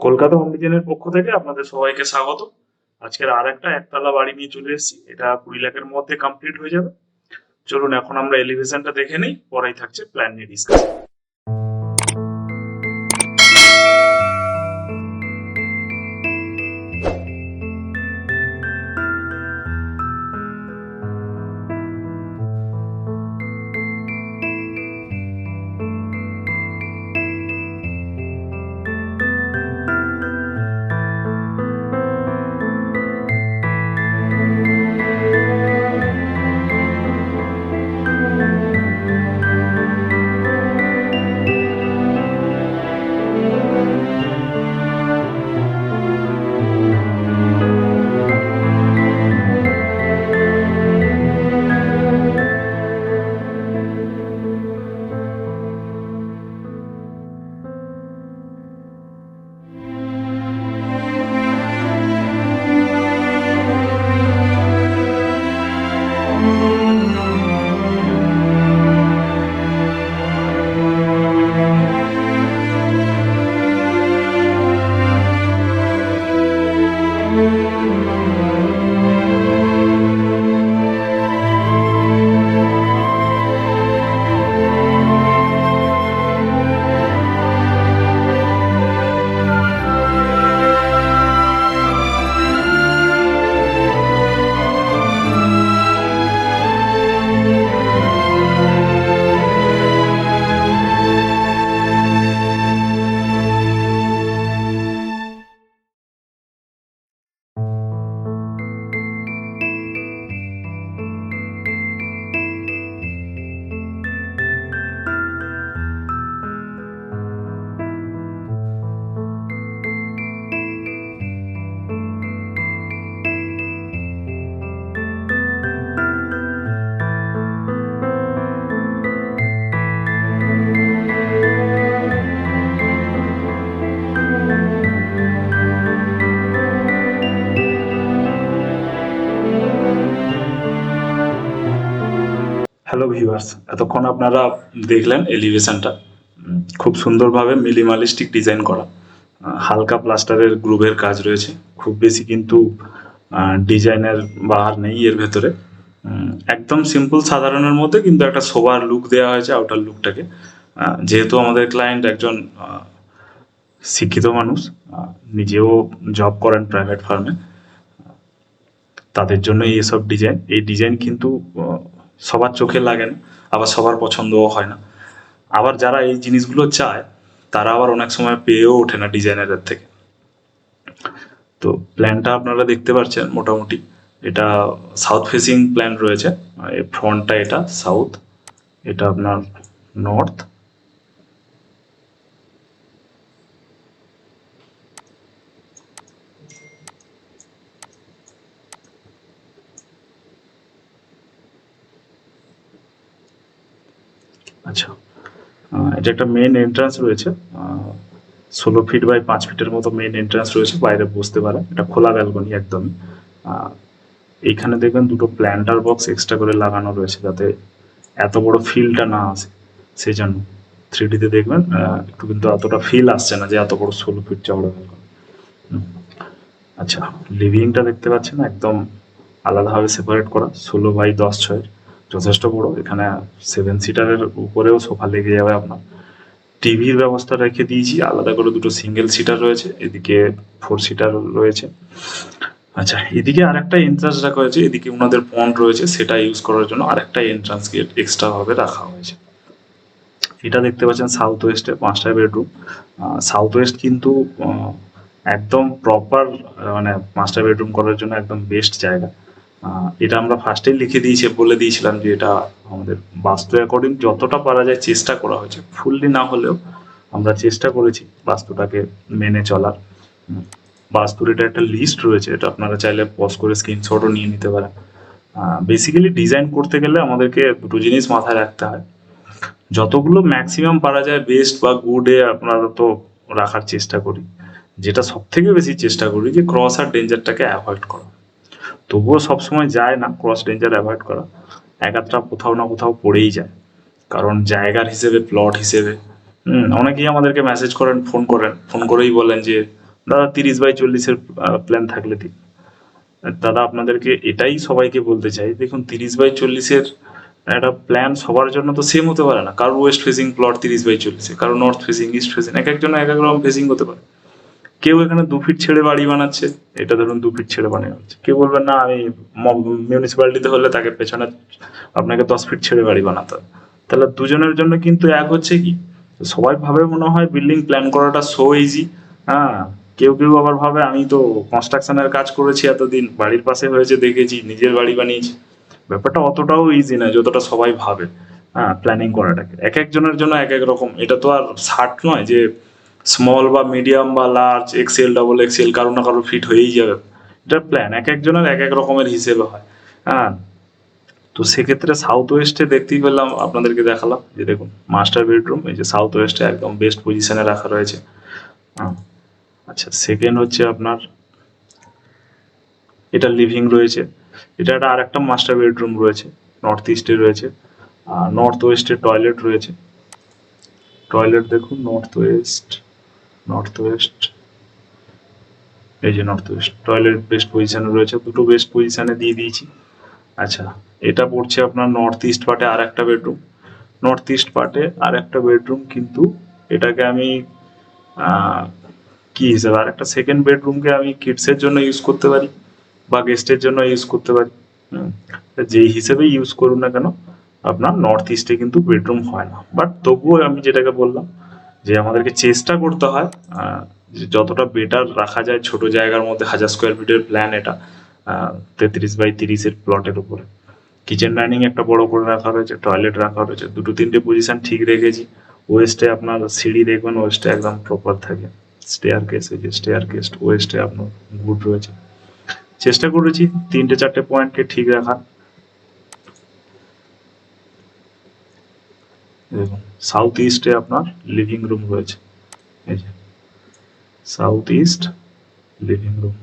Kolkata home ডিজাইনের পক্ষ থেকে আপনাদের সবাইকে স্বাগত। আজকের আর একটা একতলা বাড়ি নিয়ে চলে এসেছি। এটা কুড়ি লাখের মধ্যে কমপ্লিট হয়ে যাবে। চলুন, এখন আমরা এলিভেশনটা দেখে নিই, পরেই থাকছে প্ল্যান নিয়ে ডিসকাস হ্যালো ভিউয়ার্স, এতক্ষণ আপনারা দেখলেন এলিভেশনটা। খুব সুন্দরভাবে মিনিমালিস্টিক ডিজাইন করা। হালকা প্লাস্টারের গ্রুপের কাজ রয়েছে। খুব বেশি কিন্তু ডিজাইনের বাহার নেই এর ভেতরে। একদম সিম্পল সাধারণের মধ্যে কিন্তু একটা সোবার লুক দেওয়া হয়েছে আউটার লুকটাকে যেহেতু আমাদের ক্লায়েন্ট একজন শিক্ষিত মানুষ নিজেও জব করেন প্রাইভেট ফার্মে তাদের জন্য এসব ডিজাইন এই ডিজাইন কিন্তু সবার চোখে লাগে না, আবার সবার পছন্দও হয় না। আবার যারা এই জিনিসগুলো চায়, তারা আবার অনেক সময় পেয়েও ওঠে না ডিজাইনারের থেকে। তো প্ল্যানটা আপনারা দেখতে পাচ্ছেন মোটামুটি। এটা সাউথ ফেসিং প্ল্যান রয়েছে। ফ্রন্টটা এটা সাউথ এটা আপনার নর্থ আচ্ছা। এটা একটা মেন এন্ট্রান্স রয়েছে। ষোলো ফিট বাই পাঁচ ফিটের মতো মেন এন্ট্রান্স রয়েছে, বাইরে বসতে পারে। এটা খোলা ব্যালকনি একদমই এইখানে দেখবেন দুটো প্ল্যান্টার বক্স এক্সট্রা করে লাগানো রয়েছে যাতে এত বড় ফিলটা না আসে। সেই জন্য থ্রি ডিতে দেখবেন একটু কিন্তু অতটা ফিল আসছে না যে এত বড় ষোলো ফিট চওড়া ব্যালকনি আচ্ছা লিভিংটা দেখতে পাচ্ছেন, একদম আলাদাভাবে সেপারেট করা, ষোলো বাই দশ ছয়ের। যথেষ্ট বড়। এখানে সেভেন সিটারের উপরেও সোফা লেগে যাবে আপনার। টিভির ব্যবস্থা রেখে দিয়েছি। আলাদা করে দুটো সিঙ্গেল সিটার রয়েছে। এদিকে ফোর সিটার রয়েছে। আচ্ছা এদিকে আরেকটা এন্ট্রান্স রাখা হয়েছে। এদিকে ওনাদের পন্ড রয়েছে। সেটা ইউজ করার জন্য আরেকটা এন্ট্রান্স গেট এক্সট্রা ভাবে রাখা হয়েছে। এটা দেখতে পাচ্ছেন সাউথ ওয়েস্টে পাঁচটা বেডরুম সাউথ ওয়েস্ট কিন্তু একদম প্রপার মানে পাঁচটা বেডরুম করার জন্য একদম বেস্ট জায়গা। এটা আমরা ফার্স্টেই লিখে দিয়েছি, বলে দিয়েছিলাম যে এটা আমাদের বাস্তু অ্যাকর্ডিং যতটা পারা যায় চেষ্টা করা হয়েছে। ফুললি না হলেও আমরা চেষ্টা করেছি বাস্তুটাকে মেনে চলার। বাস্তুর এটা একটা লিস্ট রয়েছে, এটা আপনারা চাইলে পজ করে স্ক্রিনশটও নিয়ে নিতে পারেন। বেসিক্যালি ডিজাইন করতে গেলে আমাদেরকে দুটো জিনিস মাথায় রাখতে হয়। যতগুলো ম্যাক্সিমাম পারা যায় বেস্ট বা গুডে আপনারা তো রাখার চেষ্টা করি। যেটা সব থেকে বেশি চেষ্টা করি যে ক্রস আর ডেঞ্জারটাকে অ্যাভয়েড করা। তবুও সবসময় যায় না ক্রস ডেঞ্জার অ্যাভয়েড করা। এক আধটা কোথাও না কোথাও পড়েই যায়। কারণ জায়গার হিসেবে প্লট হিসেবে। হুম, অনেকেই আমাদেরকে মেসেজ করেন ফোন করেন। ফোন করেই বলেন যে, দাদা, তিরিশ বাই চল্লিশের প্ল্যান থাকলে দিন। দাদা, আপনাদেরকে এটাই সবাইকে বলতে চাই। দেখুন, তিরিশ বাই চল্লিশের একটা প্ল্যান সবার জন্য তো সেম হতে পারে না। কারও ওয়েস্ট ফেসিং প্লট তিরিশ বাই চল্লিশে কারও নর্থ ফেসিং ইস্ট ফেসিং এক একজন এক এক রকম ফেসিং হতে পারে। কেউ এখানে দু ফিট ছেড়ে বাড়ি বানাচ্ছে, এটা ধরুন দু ফিট ছেড়ে বানিয়ে হচ্ছে কেউ বলবেন, না, আমি মিউনিসিপ্যালিটিতে হলে তাকে পেছনে আপনাকে দশ ফিট ছেড়ে বাড়ি বানাতে হবে। তাহলে দুজনের জন্য কিন্তু এক হচ্ছে কি, সবাই ভাবে মনে হয় বিল্ডিং প্ল্যান করাটা সো ইজি হ্যাঁ? কেউ কেউ আবার ভাবে, আমি তো কনস্ট্রাকশনের কাজ করেছি এতদিন, বাড়ির পাশে হয়েছে দেখেছি, নিজের বাড়ি বানিয়েছি। ব্যাপারটা অতটাও ইজি না যতটা সবাই ভাবে হ্যাঁ প্ল্যানিং করাটাকে। এক একজনের জন্য এক এক রকম। এটা তো আর ষাট নয় যে স্মল বা মিডিয়াম বা লার্জ এক্সেল ডাবল এক্সেল কারও না কারও ফিট হয়েই যাবে। এটা প্ল্যান এক একজনের এক এক রকমের হিসেবে হয়। হ্যাঁ? তো সেক্ষেত্রে সাউথ ওয়েস্টে দেখতেই পেলাম, আপনাদেরকে দেখালাম যে দেখুন মাস্টার বেডরুম এই যে সাউথ ওয়েস্টে একদম বেস্ট পজিশনে রাখা রয়েছে। হ্যাঁ? আচ্ছা সেকেন্ড হচ্ছে আপনার, এটা লিভিং রয়েছে। এটা একটা আরেকটা মাস্টার বেডরুম রয়েছে নর্থ ইস্টে রয়েছে। আর নর্থ ওয়েস্টে টয়লেট রয়েছে। টয়লেট দেখুন নর্থ ওয়েস্ট নর্থ ওয়েস্ট এই যে নর্থ ওয়েস্ট টয়লেট বেস্ট পজিশনে রয়েছে, দুটো বেস্ট পজিশনে দিয়ে দিয়েছি। আচ্ছা এটা পড়ছে আপনার নর্থ ইস্ট পার্টে আর একটা বেডরুম নর্থ ইস্ট পার্টে আর একটা বেডরুম কিন্তু এটাকে আমি কি হিসেবে আর একটা সেকেন্ড বেডরুমকে আমি কিডসের জন্য ইউজ করতে পারি বা গেস্টের জন্য ইউজ করতে পারি। যেই হিসেবে ইউজ করুন না কেন, আপনার নর্থ ইস্টে কিন্তু বেডরুম হয় না। বাট তবুও আমি যেটাকে বললাম যে আমাদেরকে চেষ্টা করতে হয় যতটা বেটার রাখা যায় ছোট জায়গার মধ্যে, হাজার স্কোয়ার ফিটের প্ল্যান এটা তেত্রিশ বাই তিরিশের প্লটের উপরে। কিচেন ডাইনিং একটা বড় করে রাখা রয়েছে টয়লেট রাখা রয়েছে, দুটো তিনটে পজিশন ঠিক রেখেছি। ওয়েস্টে আপনার সিঁড়ি দেখবেন ওয়েস্টে একদম প্রপার থাকে। স্টেয়ার কেস এই যে স্টেয়ার কেস ওয়েস্টে আপনার গুড রয়েছে। চেষ্টা করেছি তিনটে চারটে পয়েন্টকে ঠিক রাখার। দেখুন সাউথ ইস্টে আপনার লিভিং রুম রয়েছে। এই যে সাউথ ইস্ট লিভিং রুম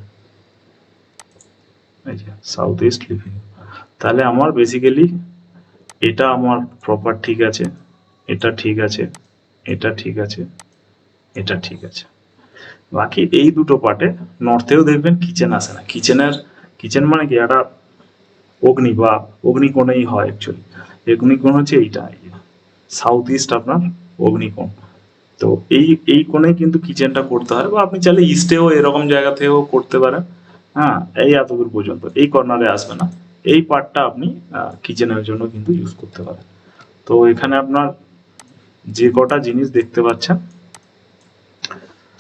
এই যে সাউথ ইস্ট লিভিং তাহলে আমার বেসিক্যালি এটা আমার প্রপার ঠিক আছে, এটা ঠিক আছে, এটা ঠিক আছে, এটা ঠিক আছে। বাকি এই দুটো পার্টে নর্থেও দেখবেন কিচেন আসে না। কিচেনের কিচেন মানে কি? একটা অগ্নি বা অগ্নিকোণেই হয় অ্যাকচুয়ালি অগ্নিকোণ হচ্ছে এইটা সাউথ ইস্ট আপনার অগ্নিকোণ। তো এই এই কোণে কিন্তু কিচেনটা করতে হয়, বা আপনি চাইলে ইস্টেও এরকম জায়গা থেকেও করতে পারেন। হ্যাঁ এই এতদূর পর্যন্ত, এই কর্নারে আসবে না। এই পার্টটা আপনি কিচেনের জন্য কিন্তু ইউজ করতে পারেন। তো এখানে আপনার যে কটা জিনিস দেখতে পাচ্ছেন,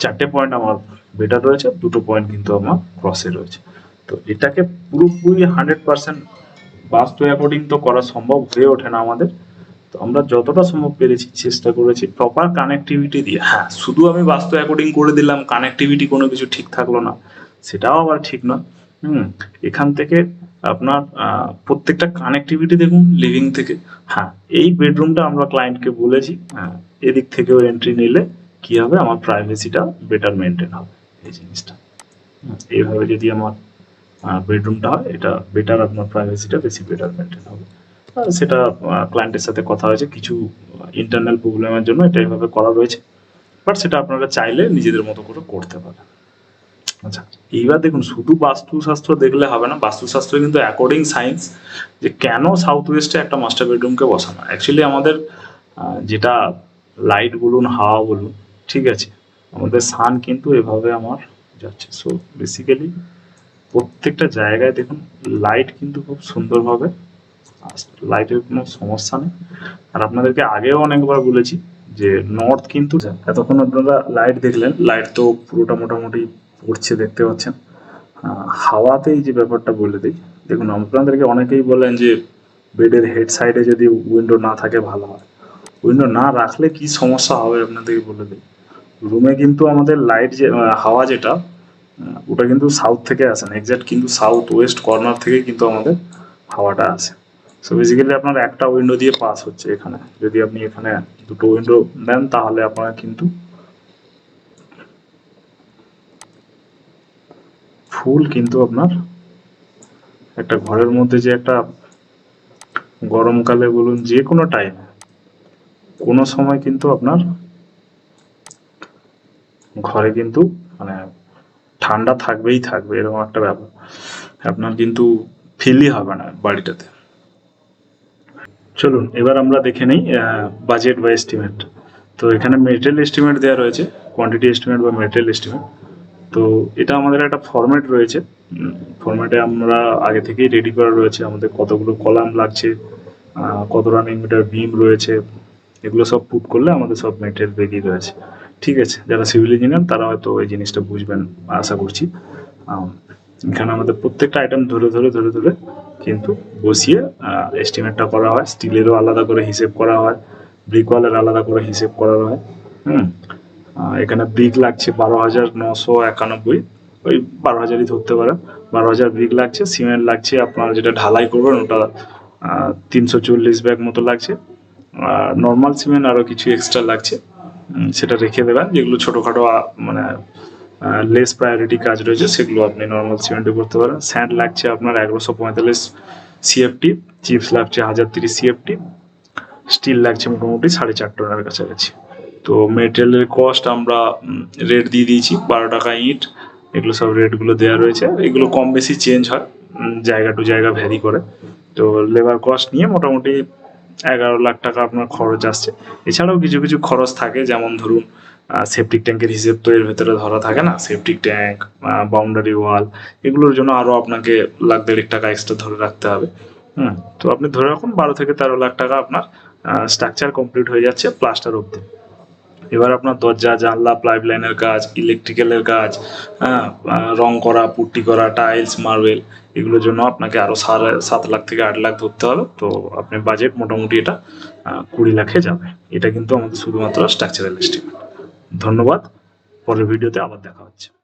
চারটে পয়েন্ট আমার বেটার রয়েছে, দুটো পয়েন্ট কিন্তু আমার ক্রসে রয়েছে। তো এটাকে পুরোপুরি হান্ড্রেড পার্সেন্ট বাস্তু অ্যাকর্ডিং তো করা সম্ভব হয়ে ওঠে না আমাদের। তো আমরা যতটা সম্ভব পেরেছি, চেষ্টা করেছি প্রপার কানেক্টিভিটি দিয়ে। হ্যাঁ শুধু আমি বাস্তু অ্যাকর্ডিং করে দিলাম কানেক্টিভিটি কোনো কিছু ঠিক থাকল না। সেটাও আবার ঠিক নয়। হুম, এখান থেকে আপনার প্রত্যেকটা কানেক্টিভিটি দেখুন লিভিং থেকে। হ্যাঁ এই বেডরুমটা আমরা ক্লায়েন্টকে বলেছি হ্যাঁ এদিক থেকেও এন্ট্রি নিলে কি হবে? আমার প্রাইভেসিটা বেটার মেনটেন হবে এই জিনিসটা। এইভাবে যদি আমার বেডরুমটা হয়, এটা বেটার আপনার প্রাইভেসিটা বেশি বেটার মেনটেন হবে। সেটা ক্লায়েন্টের সাথে কথা হয়েছে, কিছু ইন্টারনাল প্রবলেমের জন্য এটা এইভাবে করা রয়েছে। বাট সেটা আপনারা চাইলে নিজেদের মতো করে করতে পারেন। আচ্ছা এইবার দেখুন, শুধু বাস্তুশাস্ত্র দেখলে হবে না বাস্তুশাস্ত্র কিন্তু অ্যাকর্ডিং সায়েন্স যে কেন সাউথ ওয়েস্টে একটা মাস্টার বেডরুমকে বসানো? অ্যাকচুয়ালি আমাদের যেটা লাইট বলুন, হাওয়া বলুন, ঠিক আছে, আমাদের সান কিন্তু এভাবে আমার যাচ্ছে। সো বেসিক্যালি প্রত্যেকটা জায়গায় দেখুন লাইট কিন্তু খুব সুন্দরভাবে লাইটের কোনো সমস্যা নেই। আর আপনাদেরকে আগেও অনেকবার বলেছি যে নর্থ কিন্তু এতক্ষণ আপনারা লাইট দেখলেন লাইট তো পুরোটা মোটামুটি পড়ছে, দেখতে পাচ্ছেন। হাওয়াতেই যে ব্যাপারটা বলে দিই, দেখুন, আপনাদেরকে অনেকেই বলেন যে বেডের হেড সাইডে যদি উইন্ডো না থাকে ভালো হয়। উইন্ডো না রাখলে কি সমস্যা হবে আপনাদেরকে বলে দিই। রুমে কিন্তু আমাদের লাইট যে হাওয়া যেটা ওটা কিন্তু সাউথ থেকে আসে না। এক্সাক্ট কিন্তু সাউথ ওয়েস্ট কর্নার থেকে কিন্তু আমাদের হাওয়াটা আসে। সো বেসিক্যালি আপনার একটা উইন্ডো দিয়ে পাস হচ্ছে এখানে। যদি আপনি এখানে দুটো উইন্ডো নেন, তাহলে আপনার কিন্তু ফুল কিন্তু আপনার একটা ঘরের মধ্যে যে একটা গরমকালে বলুন, যে কোনো টাইমে কোনো সময় কিন্তু আপনার ঘরে কিন্তু মানে ঠান্ডা থাকবেই থাকবে, এরকম একটা ব্যাপার। আপনার কিন্তু ফিলই হবে না বাড়িটাতে। চলুন, এবার আমরা দেখে নিই বাজেট বা এস্টিমেট তো এখানে মেটেরিয়াল এস্টিমেট দেওয়া রয়েছে কোয়ান্টিটি এস্টিমেট বা মেটেরিয়াল এস্টিমেট তো এটা আমাদের একটা ফরম্যাট রয়েছে। ফরম্যাটে আমরা আগে থেকেই রেডি করা রয়েছে, আমাদের কতগুলো কলাম লাগছে কত রানিং মিটার বিম রয়েছে, এগুলো সব পুট করলে আমাদের সব মেটেরিয়াল রেডি রয়েছে। ঠিক আছে, যারা সিভিল ইঞ্জিনিয়ার তারা হয়তো এই জিনিসটা বুঝবেন, আশা করছি। এখানে আমাদের প্রত্যেকটা আইটেম ধরে ধরে ধরে ধরে কিন্তু বসিয়ে এস্টিমেটটা করা হয় স্টিলেরও আলাদা করে হিসেব করা হয় ব্রিকওয়ালের আলাদা করে হিসেব করা হয়, হুম? এখানে ব্রিক লাগছে বারো হাজার নশো একানব্বই, ওই বারো হাজারই ধরতে পারেন। বারো হাজার ব্রিক লাগছে সিমেন্ট লাগছে, আপনারা যেটা ঢালাই করবেন, ওটা তিনশো চল্লিশ ব্যাগ মতো লাগছে। আর নর্মাল সিমেন্ট আরও কিছু এক্সট্রা লাগছে সেটা রেখে দেবেন, যেগুলো ছোটোখাটো মানে লেস প্রায়োরিটি কাজ রয়েছে, সেগুলো আপনি নর্মাল সিমেন্টে করতে পারেন। স্যান্ড লাগছে আপনার এগারোশো পঁয়তাল্লিশ সিএফটি চিপস লাগছে হাজার তিরিশ সিএফটি স্টিল লাগছে মোটামুটি সাড়ে চার টনের কাছাকাছি। তো মেটেরিয়ালের কস্ট আমরা রেট দিয়ে দিয়েছি, বারো টাকা ইট এগুলো সব রেটগুলো দেওয়া রয়েছে। এগুলো কম বেশি চেঞ্জ হয় জায়গা টু জায়গা ভ্যারি করে। তো লেবার কস্ট নিয়ে মোটামুটি এগারো লাখ টাকা আপনার খরচ আসছে। এছাড়াও কিছু কিছু খরচ থাকে, যেমন ধরুন সেপটিক ট্যাঙ্কের হিসেব তো এর ভেতরে ধরা থাকে না। সেপটিক ট্যাঙ্ক বাউন্ডারি ওয়াল এগুলোর জন্য আরও আপনাকে লাখ দেড়েক টাকা এক্সট্রা ধরে রাখতে হবে। হুম, তো আপনি ধরে রাখুন, বারো থেকে তেরো লাখ টাকা আপনার স্ট্রাকচার কমপ্লিট হয়ে যাচ্ছে প্লাস্টার অবধি। এবার আপনার দরজা, জানলা পাইপ লাইনের কাজ ইলেকট্রিক্যালের কাজ হ্যাঁ রং করা, পুট্টি করা টাইলস মার্বেল এগুলোর জন্য আপনাকে আরও সাড়ে সাত লাখ থেকে আট লাখ ধরতে হবে। তো আপনি বাজেট মোটামুটি এটা কুড়ি লাখে যাবে। এটা কিন্তু আমাদের শুধুমাত্র স্ট্রাকচারাল এস্টিমেট ধন্যবাদ। পরের ভিডিওতে আবার দেখা হচ্ছে।